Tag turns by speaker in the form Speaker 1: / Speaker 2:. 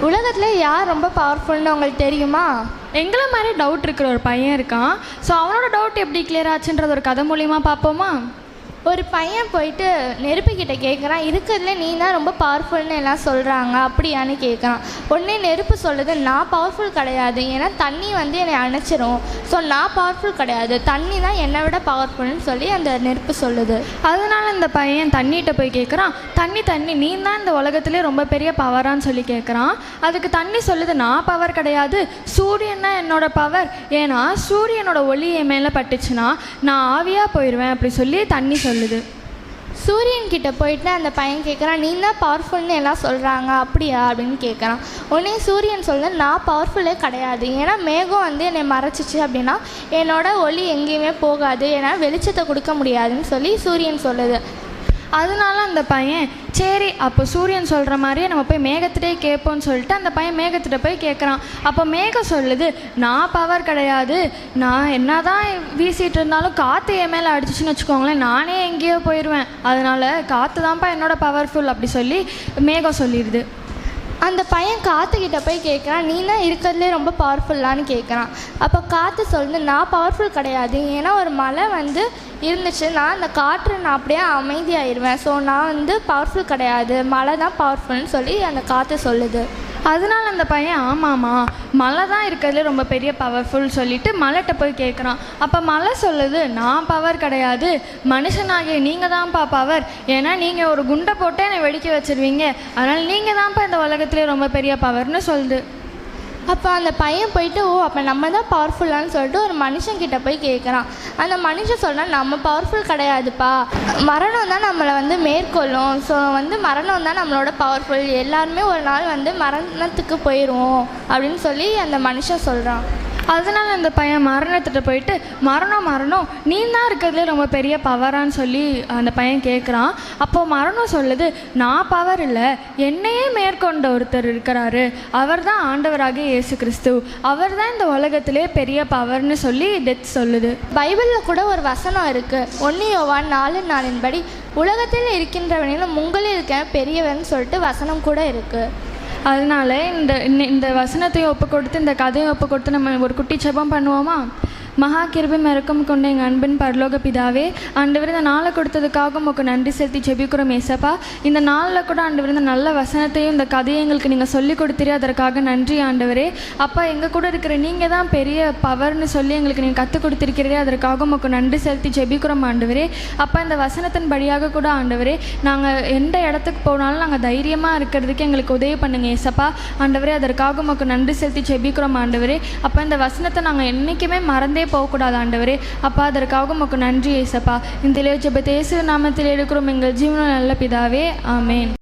Speaker 1: உலகத்தில் யார் ரொம்ப பவர்ஃபுல்னு உங்களுக்கு தெரியுமா?
Speaker 2: எங்களை மாதிரி டவுட் இருக்கிற ஒரு பையன் இருக்கான். ஸோ அவனோட டவுட் எப்படி கிளியர் ஆச்சுன்றது ஒரு கதை மூலியமா பார்ப்போமா?
Speaker 1: ஒரு பையன் போயிட்டு நெருப்புக்கிட்ட கேட்குறான் இருக்கிறதுல நீ தான் ரொம்ப பவர்ஃபுல்னு எல்லாம் சொல்கிறாங்க அப்படியான்னு கேட்குறான் உடனே நெருப்பு சொல்லுது நான் பவர்ஃபுல் கிடையாது ஏன்னா தண்ணி வந்து என்னை அணைச்சிரும். ஸோ நான் பவர்ஃபுல் கிடையாது. தண்ணி தான் என்னை விட பவர்ஃபுல்னு சொல்லி அந்த நெருப்பு சொல்லுது.
Speaker 2: அதனால இந்த பையன் தண்ணிகிட்ட போய் கேட்குறான் தண்ணி தண்ணி நீ தான் இந்த உலகத்திலே ரொம்ப பெரிய பவரான்னு சொல்லி கேட்குறான் அதுக்கு தண்ணி சொல்லுது நான் பவர் கிடையாது சூரியன் தான் என்னோட பவர் ஏன்னா சூரியனோட ஒளி என் மேலே பட்டுச்சுன்னா நான் ஆவியாக போயிடுவேன் அப்படி சொல்லி தண்ணி சொல்லுது.
Speaker 1: சூரியன் கிட்ட போயிட்டு அந்த பையன் கேட்குறான் நீ தான் பவர்ஃபுல்னு எல்லாம் சொல்கிறாங்க அப்படியா? அப்படின்னு கேட்குறான் உடனே சூரியன் சொல்ல நான் பவர்ஃபுல்லே கிடையாது. ஏன்னா மேகம் வந்து என்னை மறைச்சிச்சு அப்படின்னா என்னோட ஒளி எங்கேயுமே போகாது. ஏன்னா வெளிச்சத்தை கொடுக்க முடியாதுன்னு சொல்லி சூரியன் சொல்லுது.
Speaker 2: அதனால அந்த பையன் சரி அப்போ சூரியன் சொல்கிற மாதிரியே நம்ம போய் மேகத்திட்டே கேட்போம்னு சொல்லிட்டு அந்த பையன் மேகத்திட்ட போய் கேட்குறான். அப்போ மேகம் சொல்லுது நான் பவர் கிடையாது. நான் என்ன தான் வீசிட்டு இருந்தாலும் காற்று என் மேலே அடிச்சுன்னு வச்சுக்கோங்களேன். நானே எங்கேயோ போயிடுவேன் அதனால் காற்று தான்ப்பா என்னோட பவர்ஃபுல் அப்படி சொல்லி மேகம் சொல்லிடுது.
Speaker 1: அந்த பையன் காற்றுக்கிட்ட போய் கேட்குறான் நீ தான் இருக்கிறதுலே ரொம்ப பவர்ஃபுல்லான்னு கேட்குறான். அப்போ காற்று சொல்லுது நான் பவர்ஃபுல் கிடையாது. ஏன்னா ஒரு மலை வந்து இருந்துச்சுன்னா அந்த காற்று நான் அப்படியே அமைதியாயிருவேன். ஸோ நான் வந்து பவர்ஃபுல் கிடையாது. மழை தான் பவர்ஃபுல்னு சொல்லி அந்த காற்று சொல்லுது.
Speaker 2: அதனால அந்த பையன் ஆமாம்மா மலை தான் இருக்கிறதுல ரொம்ப பெரிய பவர்ஃபுல் சொல்லிட்டு மலைட்ட போய் கேட்குறான். அப்போ மழை சொல்லுது நான் பவர் கிடையாது. மனுஷனாகிய நீங்கள் தான்ப்பா பவர் ஏன்னா நீங்கள் ஒரு குண்டை போட்டு என்னை வெடிக்க வச்சுருவீங்க. அதனால் நீங்கள் தான்ப்பா இந்த உலகத்துலேயே ரொம்ப பெரிய பவர்னு சொல்லுது.
Speaker 1: அப்போ அந்த பையன் போயிட்டு ஓ அப்போ நம்ம தான் பவர்ஃபுல்லான்னு சொல்லிட்டு ஒரு மனுஷன்கிட்ட போய் கேட்குறான் அந்த மனுஷன் சொல்கிறான் நம்ம பவர்ஃபுல் கிடையாதுப்பா. மரணம் தான் நம்மளை வந்து மேற்கொள்ளும். ஸோ வந்து மரணம் தான் நம்மளோட பவர்ஃபுல் எல்லாருமே ஒரு நாள் வந்து மரணத்துக்கு போயிடுவோம் அப்படின்னு சொல்லி அந்த மனுஷன் சொல்கிறான்
Speaker 2: அதனால அந்த பையன் மரணத்திட்ட போயிட்டு மரணம் மரணம் நீ தான் இருக்கிறதுலே ரொம்ப பெரிய பவரான்னு சொல்லி அந்த பையன் கேட்குறான் அப்போது மரணம் சொல்லுது நான் பவர் இல்லை என்னையே மேற்கொண்ட ஒருத்தர் இருக்கிறாரு. அவர் தான் ஆண்டவராக இயேசு கிறிஸ்து அவர் தான் இந்த உலகத்திலே பெரிய பவர்னு சொல்லி டெத் சொல்லுது.
Speaker 1: பைபிளில் கூட ஒரு வசனம் இருக்குது ஒன்று யோவான் நாலு நாளின்படி உலகத்தில் இருக்கின்றவனிலும் உங்களில் இருக்க பெரியவன் சொல்லிட்டு வசனம் கூட இருக்குது
Speaker 2: அதனால இந்த இந்த- இந்த வசனத்தையும் ஒப்பு கொடுத்து இந்த கதையும் ஒப்பு கொடுத்து நம்ம ஒரு குட்டி செபம் பண்ணுவோமா? மகா கிருபம் இறக்கம் கொண்ட எங்கள் அன்பின் பரலோக பிதாவே ஆண்டவர் இந்த நாளை கொடுத்ததுக்காக உங்களுக்கு நன்றி செலுத்தி செபிக்கிறோம் ஏசப்பா. இந்த நாளில் கூட ஆண்டவர் இந்த நல்ல வசனத்தையும் இந்த கதையை எங்களுக்கு நீங்கள் சொல்லி கொடுத்துரு அதற்காக நன்றி ஆண்டவரே. அப்பா எங்கள் கூட இருக்கிற நீங்கள் தான் பெரிய பவர்னு சொல்லி எங்களுக்கு நீங்கள் கற்றுக் கொடுத்துருக்கிறதே அதற்காக உங்களுக்கு நன்றி செலுத்தி செபிக்கிறோம் ஆண்டவரே. அப்பா இந்த வசனத்தின் படியாக கூட ஆண்டவரே நாங்கள் எந்த இடத்துக்கு போனாலும் நாங்கள் தைரியமாக இருக்கிறதுக்கு எங்களுக்கு உதவி பண்ணுங்கள் ஏசப்பா. ஆண்டவரே அதற்காக உங்களுக்கு நன்றி செலுத்தி செபிக்கிறோம் ஆண்டவரே. அப்போ இந்த வசனத்தை நாங்கள் என்றைக்குமே மறந்தே போகக்கூடாது ஆண்டவரே. அப்பா அதற்காக உமக்கு நன்றி ஏசப்பா. இந்த ஜெபத்தை இயேசு நாமத்தில் எடுக்கிறோம். எங்கள் ஜீவன நல்ல பிதாவே. ஆமேன்.